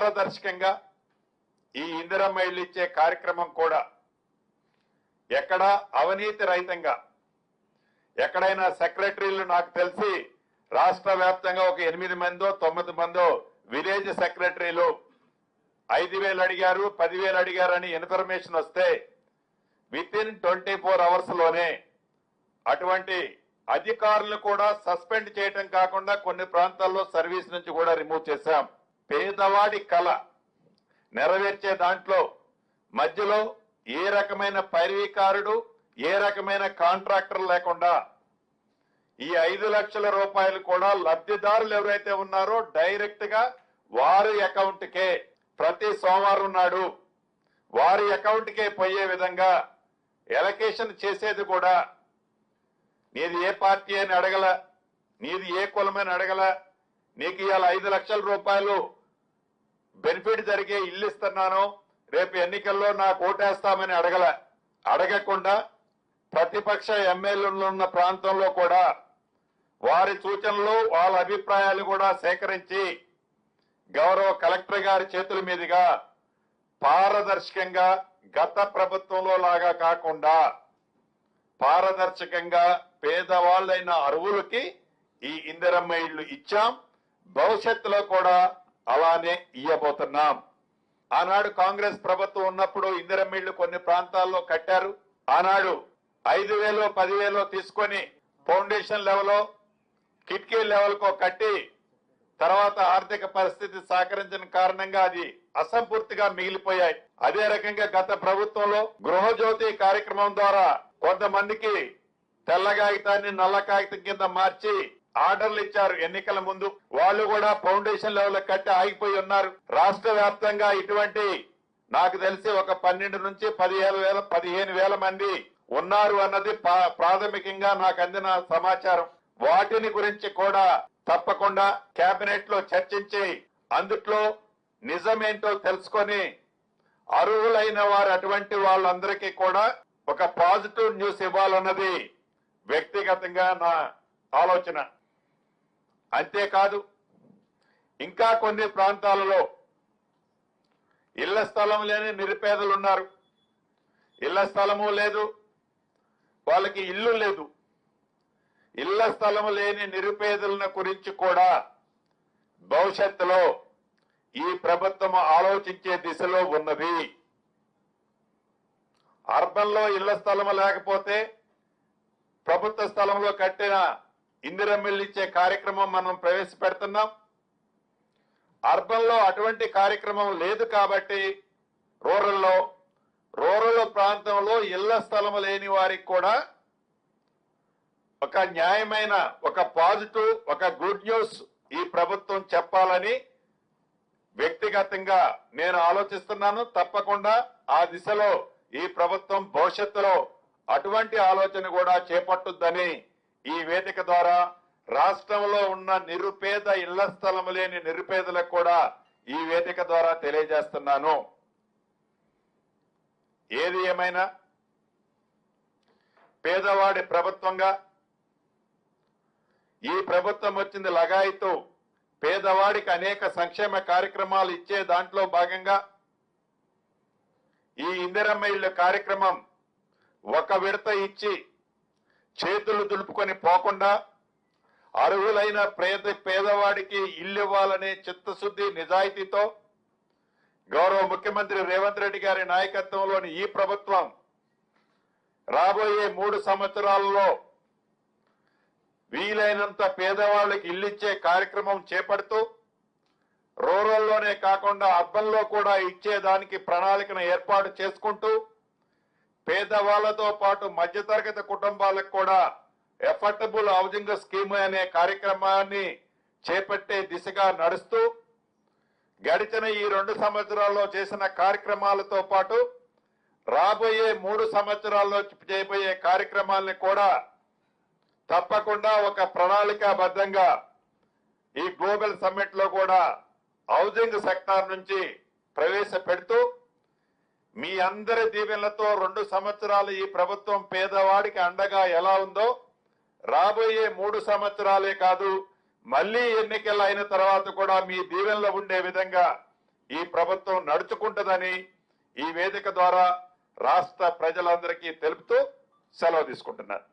పారదర్శకంగా ఈ ఇందిరమ్మ ఇల్లు ఇచ్చే కార్యక్రమం కూడా ఎక్కడ అవినీతి రహితంగా ఎక్కడైనా సెక్రటరీలు నాకు తెలిసి రాష్ట్ర వ్యాప్తంగా ఒక ఎనిమిది మందో తొమ్మిది మందో విలేజ్ సెక్రటరీలు ఐదు వేలు అడిగారు పదివేలు అడిగారని ఇన్ఫర్మేషన్ వస్తే విత్ ఇన్ ట్వంటీ ఫోర్ అవర్స్లోనే అటువంటి అధికారులు కూడా సస్పెండ్ చేయటం కాకుండా కొన్ని ప్రాంతాల్లో సర్వీస్ నుంచి కూడా రిమూవ్ చేశాం. పేదవాడి కళ నెరవేర్చే దాంట్లో మధ్యలో ఏ రకమైన పైరవీకారుడు ఏ రకమైన కాంట్రాక్టర్ లేకుండా ఈ ఐదు లక్షల రూపాయలు కూడా లబ్ధిదారులు ఎవరైతే ఉన్నారో డైరెక్ట్గా వారి అకౌంట్ కే ప్రతి సోమవారం నాడు వారి అకౌంట్ కే పోయే విధంగా ఎలకేషన్ చేసేది కూడా నీది ఏ పార్టీ అని అడగల నీది ఏ కులమని అడగల నీకు ఇవాళ ఐదు లక్షల రూపాయలు బెనిఫిట్ జరిగే ఇల్లు ఇస్తున్నాను. రేపు ఎన్నికల్లో నాకు ఓటేస్తామని అడగల అడగకుండా ప్రతిపక్ష ఎమ్మెల్యేలు ఉన్న ప్రాంతంలో కూడా వారి సూచనలు వాళ్ళ అభిప్రాయాలు కూడా సేకరించి గౌరవ కలెక్టర్ గారి చేతుల మీదుగా పారదర్శకంగా గత ప్రభుత్వంలో లాగా కాకుండా పారదర్శకంగా పేదవాళ్ళైన అరువులకి ఈ ఇందిరమ్మ ఇళ్ళు ఇచ్చాం. భవిష్యత్తులో కూడా అలానే ఇయ్యబోతున్నాం. ఆనాడు కాంగ్రెస్ ప్రభుత్వం ఉన్నప్పుడు ఇందిరమిళ్ళు కొన్ని ప్రాంతాల్లో కట్టారు. ఆనాడు ఐదు వేలు పదివేలు తీసుకొని ఫౌండేషన్ లెవెల్ కిటికీ లెవెల్ కో కట్టి తర్వాత ఆర్థిక పరిస్థితి సహకరించిన కారణంగా అది అసంపూర్తిగా మిగిలిపోయాయి. అదే రకంగా గత ప్రభుత్వంలో గృహజ్యోతి కార్యక్రమం ద్వారా కొంతమందికి తెల్ల కాగితాన్ని నల్ల కాగితం కింద మార్చి ఆర్డర్లు ఇచ్చారు ఎన్నికల ముందు. వాళ్ళు కూడా ఫౌండేషన్ లెవెల్ కట్టి ఆగిపోయి ఉన్నారు. రాష్ట్ర వ్యాప్తంగా ఇటువంటి నాకు తెలిసి ఒక పన్నెండు నుంచి పదిహేను వేల పదిహేను వేల మంది ఉన్నారు అన్నది పా- ప్రాథమికంగా నాకు అందిన సమాచారం. వాటిని గురించి కూడా తప్పకుండా కేబినెట్లో చర్చించి అందుట్లో నిజమేంటో తెలుసుకొని అర్హులైన వారు అటువంటి వాళ్ళందరికీ కూడా ఒక పాజిటివ్ న్యూస్ ఇవ్వాలన్నది వ్యక్తిగతంగా నా ఆలోచన. అంతేకాదు ఇంకా కొన్ని ప్రాంతాలలో ఇళ్ళ స్థలం లేని నిరుపేదలు ఉన్నారు ఇళ్ళ స్థలము లేదు వాళ్ళకి ఇల్లు లేదు. ఇళ్ళ స్థలం లేని నిరుపేదల గురించి కూడా భవిష్యత్తులో ఈ ప్రభుత్వం ఆలోచించే దిశలో ఉన్నది. అర్బన్లో ఇళ్ళ స్థలం లేకపోతే ప్రభుత్వ స్థలంలో కట్టిన ఇందిరమ్మిల్లు ఇచ్చే కార్యక్రమం మనం ప్రవేశపెడుతున్నాం. అర్బన్లో అటువంటి కార్యక్రమం లేదు కాబట్టి రూరల్లో రూరల్ ప్రాంతంలో ఇళ్ళ స్థలం లేని వారికి కూడా ఒక న్యాయమైన ఒక పాజిటివ్ ఒక గుడ్ న్యూస్ ఈ ప్రభుత్వం చెప్పాలని వ్యక్తిగతంగా నేను ఆలోచిస్తున్నాను. తప్పకుండా ఆ దిశలో ఈ ప్రభుత్వం భవిష్యత్తులో అటువంటి ఆలోచన కూడా చేపట్టుద్దని ఈ వేదిక ద్వారా రాష్ట్రంలో ఉన్న నిరుపేద ఇళ్ళ స్థలం లేని నిరుపేదలకు కూడా ఈ వేదిక ద్వారా తెలియజేస్తున్నాను. ఏది ఏమైనా పేదవాడి ప్రభుత్వంగా ఈ ప్రభుత్వం వచ్చింది లగాయితూ పేదవాడికి అనేక సంక్షేమ కార్యక్రమాలు ఇచ్చే దాంట్లో భాగంగా ఈ ఇందిరమ్మ ఇళ్ళ కార్యక్రమం ఒక విడత ఇచ్చి చేతులు దులుపుకొని పోకుండా అర్హులైన పేద పేదవాడికి ఇల్లు ఇవ్వాలనే చిత్తశుద్ధి నిజాయితీతో గౌరవ ముఖ్యమంత్రి రేవంత్ రెడ్డి గారి నాయకత్వంలోని ఈ ప్రభుత్వం రాబోయే మూడు సంవత్సరాల్లో వీలైనంత పేదవాళ్ళకి ఇల్లిచ్చే కార్యక్రమం చేపడుతూ రూరల్లోనే కాకుండా అర్బన్లో కూడా ఇచ్చేదానికి ప్రణాళికను ఏర్పాటు చేసుకుంటూ పేదవాళ్ళతో పాటు మధ్యతరగతి కుటుంబాలకు కూడా ఎఫర్టబుల్ హౌజింగ్ స్కీమ్ అనే కార్యక్రమాన్ని చేపట్టే దిశగా నడుస్తూ గడిచిన ఈ రెండు సంవత్సరాల్లో చేసిన కార్యక్రమాలతో పాటు రాబోయే మూడు సంవత్సరాల్లో చేయబోయే కార్యక్రమాల్ని కూడా తప్పకుండా ఒక ప్రణాళికాబద్ధంగా ఈ గ్లోబల్ సమ్మిట్లో కూడా హౌజింగ్ సెక్టార్ నుంచి ప్రవేశపెడుతూ మీ అందరి దీవెనలతో రెండు సంవత్సరాలు ఈ ప్రభుత్వం పేదవాడికి అండగా ఎలా ఉందో రాబోయే మూడు సంవత్సరాలే కాదు మళ్ళీ ఎన్నికలు అయిన తర్వాత కూడా మీ దీవెనలో ఉండే విధంగా ఈ ప్రభుత్వం నడుచుకుంటుందని ఈ వేదిక ద్వారా రాష్ట్ర ప్రజలందరికీ తెలుపుతూ సెలవు తీసుకుంటున్నారు